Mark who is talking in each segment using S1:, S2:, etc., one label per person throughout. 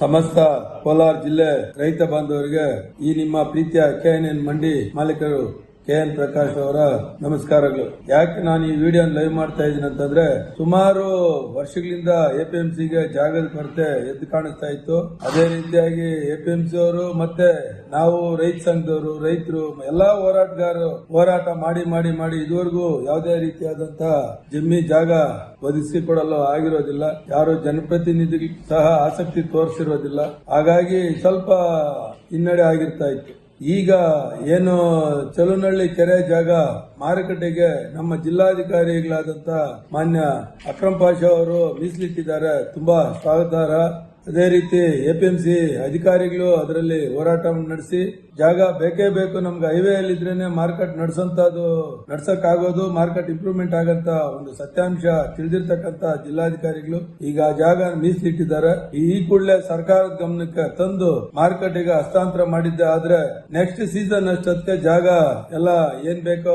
S1: ಸಮಸ್ತ ಕೋಲಾರ ಜಿಲ್ಲೆ ರೈತ ಬಾಂಧವರಿಗೆ ಈ ನಿಮ್ಮ ಪ್ರೀತಿಯ ಕೆಎನ್ಎನ್ ಮಂಡಿ ಮಾಲೀಕರು ಕೆ ಎನ್ ಪ್ರಕಾಶ್ ಅವರ ನಮಸ್ಕಾರಗಳು. ಯಾಕೆ ನಾನು ಈ ವಿಡಿಯೋ ಲೈವ್ ಮಾಡ್ತಾ ಇದ್ದೀನಿ ಅಂತಂದ್ರೆ, ಸುಮಾರು ವರ್ಷಗಳಿಂದ ಎಪಿಎಂಸಿಗೆ ಜಾಗದ ಕೊರತೆ ಎದ್ದು ಕಾಣಿಸ್ತಾ ಇತ್ತು. ಅದೇ ರೀತಿಯಾಗಿ ಎಪಿಎಂಸಿ ಅವರು ಮತ್ತೆ ನಾವು ರೈತ ಸಂಘದವರು, ರೈತರು, ಎಲ್ಲಾ ಹೋರಾಟಗಾರರು ಹೋರಾಟ ಮಾಡಿ ಮಾಡಿ ಮಾಡಿ ಇದುವರೆಗೂ ಯಾವುದೇ ರೀತಿಯಾದಂತಹ ಜಮ್ಮಿ ಜಾಗ ಒದಗಿಸಿ ಕೊಡಲು ಆಗಿರೋದಿಲ್ಲ. ಯಾರು ಜನಪ್ರತಿನಿಧಿಗಳು ಸಹ ಆಸಕ್ತಿ ತೋರಿಸಿರೋದಿಲ್ಲ. ಹಾಗಾಗಿ ಸ್ವಲ್ಪ ಹಿನ್ನಡೆ ಆಗಿರ್ತಾ ಇತ್ತು. ಈಗ ಏನು ಚಲುನಳ್ಳಿ ಕೆರೆ ಜಾಗ ಮಾರುಕಟ್ಟೆಗೆ ನಮ್ಮ ಜಿಲ್ಲಾಧಿಕಾರಿಗಳಾದಂತ ಮಾನ್ಯ ಅಕ್ರಮ್ ಪಾಷಾ ಅವರು ಮೀಸಲಿಟ್ಟಿದ್ದಾರೆ. ತುಂಬಾ ಸ್ವಾಗತಾರ್ಹ. ಅದೇ ರೀತಿ ಎ ಪಿ ಎಂ ಸಿ ಅಧಿಕಾರಿಗಳು ಅದರಲ್ಲಿ ಹೋರಾಟ ನಡೆಸಿ, ಜಾಗ ಬೇಕೇ ಬೇಕು ನಮ್ಗೆ ಹೈವೇ ಅಲ್ಲಿ ಇದ್ರೇನೆ ಮಾರ್ಕೆಟ್ ನಡೆಸಂತದ್ದು ನಡ್ಸಕ್ ಆಗೋದು ಮಾರ್ಕೆಟ್ ಇಂಪ್ರೂವ್ಮೆಂಟ್ ಆಗಂತ ಒಂದು ಸತ್ಯಾಂಶ ತಿಳಿದಿರ್ತಕ್ಕಂತ ಜಿಲ್ಲಾಧಿಕಾರಿಗಳು ಈಗ ಆ ಜಾಗ ಮೀಸಲಿಟ್ಟಿದ್ದಾರೆ. ಈ ಕೂಡಲೇ ಸರ್ಕಾರದ ಗಮನಕ್ಕೆ ತಂದು ಮಾರ್ಕೆಟ್ ಈಗ ಹಸ್ತಾಂತರ ಮಾಡಿದ್ದೆ ಆದ್ರೆ ನೆಕ್ಸ್ಟ್ ಸೀಸನ್ ಅಷ್ಟೊತ್ತಿಗೆ ಜಾಗ ಎಲ್ಲ ಏನ್ ಬೇಕೋ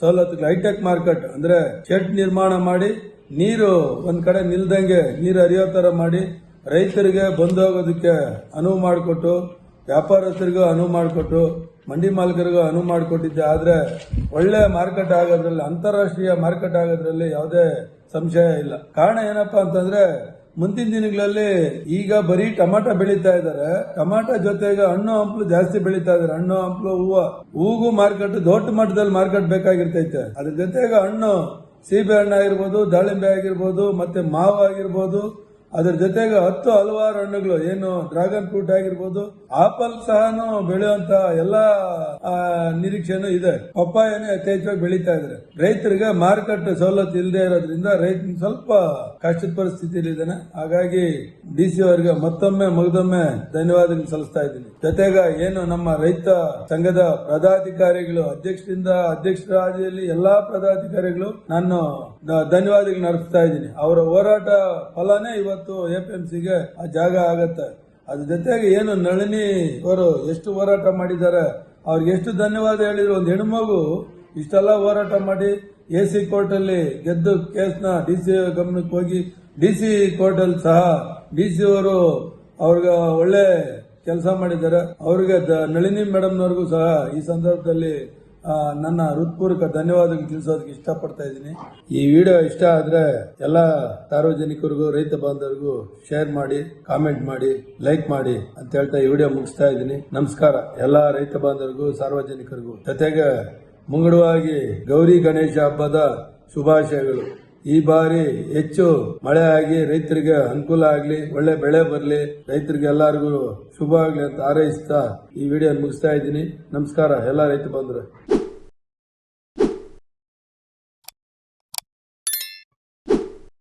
S1: ಸವಲತ್ತುಗಳು ಹೈಟೆಕ್ ಮಾರ್ಕೆಟ್ ಅಂದ್ರೆ ಶೆಡ್ ನಿರ್ಮಾಣ ಮಾಡಿ, ನೀರು ಒಂದ್ ಕಡೆ ನಿಲ್ದಂಗೆ ನೀರು ಹರಿಯೋ ತರ ಮಾಡಿ ರೈತರಿಗೆ ಬಂದೋಗೋದಕ್ಕೆ ಅನುವು ಮಾಡಿಕೊಟ್ಟು, ವ್ಯಾಪಾರಸ್ಥರಿಗೂ ಅನುವು ಮಾಡಿಕೊಟ್ಟು, ಮಂಡಿ ಮಾಲೀಕರಿಗೂ ಅನುವು ಮಾಡಿಕೊಟ್ಟಿದ್ದೆ. ಆದರೆ ಒಳ್ಳೆ ಮಾರ್ಕೆಟ್ ಆಗೋದ್ರಲ್ಲಿ, ಅಂತಾರಾಷ್ಟ್ರೀಯ ಮಾರ್ಕೆಟ್ ಆಗೋದ್ರಲ್ಲಿ ಯಾವುದೇ ಸಂಶಯ ಇಲ್ಲ. ಕಾರಣ ಏನಪ್ಪಾ ಅಂತಂದ್ರೆ, ಮುಂದಿನ ದಿನಗಳಲ್ಲಿ ಈಗ ಬರೀ ಟಮಾಟ ಬೆಳೀತಾ ಇದ್ದಾರೆ. ಟಮಾಟ ಜೊತೆಗೆ ಹಣ್ಣು ಹಂಪಲು ಜಾಸ್ತಿ ಬೆಳೀತಾ ಇದಾರೆ ಹಣ್ಣು, ಹಂಪಲು, ಹೂವು, ಹೂಗು ಮಾರ್ಕೆಟ್ ದೊಡ್ಡ ಮಟ್ಟದಲ್ಲಿ ಮಾರ್ಕೆಟ್ ಬೇಕಾಗಿರ್ತೈತೆ. ಅದ್ರ ಜೊತೆಗೆ ಹಣ್ಣು, ಸೀಬೆ ಹಣ್ಣು ಆಗಿರ್ಬೋದು, ದಾಳಿಂಬೆ ಆಗಿರ್ಬೋದು, ಮತ್ತೆ ಮಾವು ಆಗಿರ್ಬೋದು ಅದ್ರ ಜೊತೆಗೆ ಹತ್ತು ಹಲವಾರು ಹಣ್ಣುಗಳು, ಏನು ಡ್ರಾಗನ್ ಫ್ರೂಟ್ ಆಗಿರ್ಬೋದು, ಆಪಲ್ ಸಹ ಬೆಳೆಯುವಂತ ಎಲ್ಲಾ ನಿರೀಕ್ಷೆನೂ ಇದೆ. ಪಪ್ಪಾಯನೇ ಯಥೇಚ್ಛವಾಗಿ ಬೆಳೀತಾ ಇದ್ರೆ ರೈತರಿಗೆ ಮಾರುಕಟ್ಟೆ ಸವಲತ್ತು ಇಲ್ಲದೆ ಇರೋದ್ರಿಂದ ರೈತ ಸ್ವಲ್ಪ ಕಷ್ಟದ ಪರಿಸ್ಥಿತಿಯಲ್ಲಿ ಇದ್ದಾನೆ. ಹಾಗಾಗಿ ಡಿ ಸಿ ಅವರಿಗೆ ಮತ್ತೊಮ್ಮೆ ಮಗದೊಮ್ಮೆ ಧನ್ಯವಾದಗಳು ಸಲ್ಲಿಸ್ತಾ ಇದ್ದೀನಿ. ಜೊತೆಗೆ ಏನು ನಮ್ಮ ರೈತ ಸಂಘದ ಪದಾಧಿಕಾರಿಗಳು, ಅಧ್ಯಕ್ಷರಿಂದ ಅಧ್ಯಕ್ಷರ ಹಾದಿಯಲ್ಲಿ ಎಲ್ಲಾ ಪದಾಧಿಕಾರಿಗಳು ನಾನು ಧನ್ಯವಾದಗಳು ನಡೆಸ್ತಾ ಇದ್ದೀನಿ. ಅವರ ಹೋರಾಟ ಫಲನೇ ಇವತ್ತು ಎಪಿಎಂಸಿಗೆ ಆ ಜಾಗ ಆಗತ್ತೆ. ಅದ್ರ ಜೊತೆಗೆ ಏನು ನಳಿನಿ ಅವರು ಎಷ್ಟು ಹೋರಾಟ ಮಾಡಿದ್ದಾರೆ, ಅವ್ರಿಗೆ ಎಷ್ಟು ಧನ್ಯವಾದ ಹೇಳಿದ್ರು. ಒಂದು ಹೆಣ್ಮಗು ಇಷ್ಟೆಲ್ಲ ಹೋರಾಟ ಮಾಡಿ ಎ ಸಿ ಕೋರ್ಟಲ್ಲಿ ಗೆದ್ದು ಕೇಸ್ನ ಡಿ ಸಿ ಗಮನಕ್ಕೆ ಹೋಗಿ ಡಿ ಸಿ ಕೋರ್ಟಲ್ಲಿ ಸಹ ಡಿ ಸಿ ಅವರು ಅವ್ರಿಗೆ ಒಳ್ಳೆ ಕೆಲಸ ಮಾಡಿದ್ದಾರೆ. ಅವ್ರಿಗೆ ನಳಿನಿ ಮೇಡಮ್ನವ್ರಿಗೂ ಸಹ ಈ ಸಂದರ್ಭದಲ್ಲಿ ನನ್ನ ಹೃತ್ಪೂರ್ವಕ ಧನ್ಯವಾದಗಳು ತಿಳಿಸೋದಕ್ಕೆ ಇಷ್ಟಪಡ್ತಾ ಇದ್ದೀನಿ. ಈ ವಿಡಿಯೋ ಇಷ್ಟ ಆದರೆ ಎಲ್ಲ ಸಾರ್ವಜನಿಕರಿಗೂ, ರೈತ ಬಾಂಧವರಿಗೂ ಶೇರ್ ಮಾಡಿ ಕಾಮೆಂಟ್ ಮಾಡಿ ಲೈಕ್ ಮಾಡಿ ಅಂತ ಹೇಳ್ತಾ ಈ ವಿಡಿಯೋ ಮುಗಿಸ್ತಾ ಇದ್ದೀನಿ. ನಮಸ್ಕಾರ. ಎಲ್ಲ ರೈತ ಬಾಂಧವರಿಗೂ, ಸಾರ್ವಜನಿಕರಿಗೂ. ಜೊತೆಗೆ ಮುಂಗಡವಾಗಿ ಗೌರಿ ಗಣೇಶ ಹಬ್ಬದ ಶುಭಾಶಯಗಳು. ಈ ಬಾರಿ ಹೆಚ್ಚು ಮಳೆ ಆಗಿ ರೈತರಿಗೆ ಅನುಕೂಲ ಆಗಲಿ, ಒಳ್ಳೆ ಬೆಳೆ ಬರಲಿ, ರೈತರಿಗೆ ಎಲ್ಲರಿಗೂ ಶುಭ ಆಗಲಿ ಅಂತ ಹಾರೈಸ್ತಾ ಈ ವಿಡಿಯೋ ಮುಗಿಸ್ತಾ ಇದ್ದೀನಿ. ನಮಸ್ಕಾರ. ಎಲ್ಲ ರೈತ ಬಂಧುಗಳು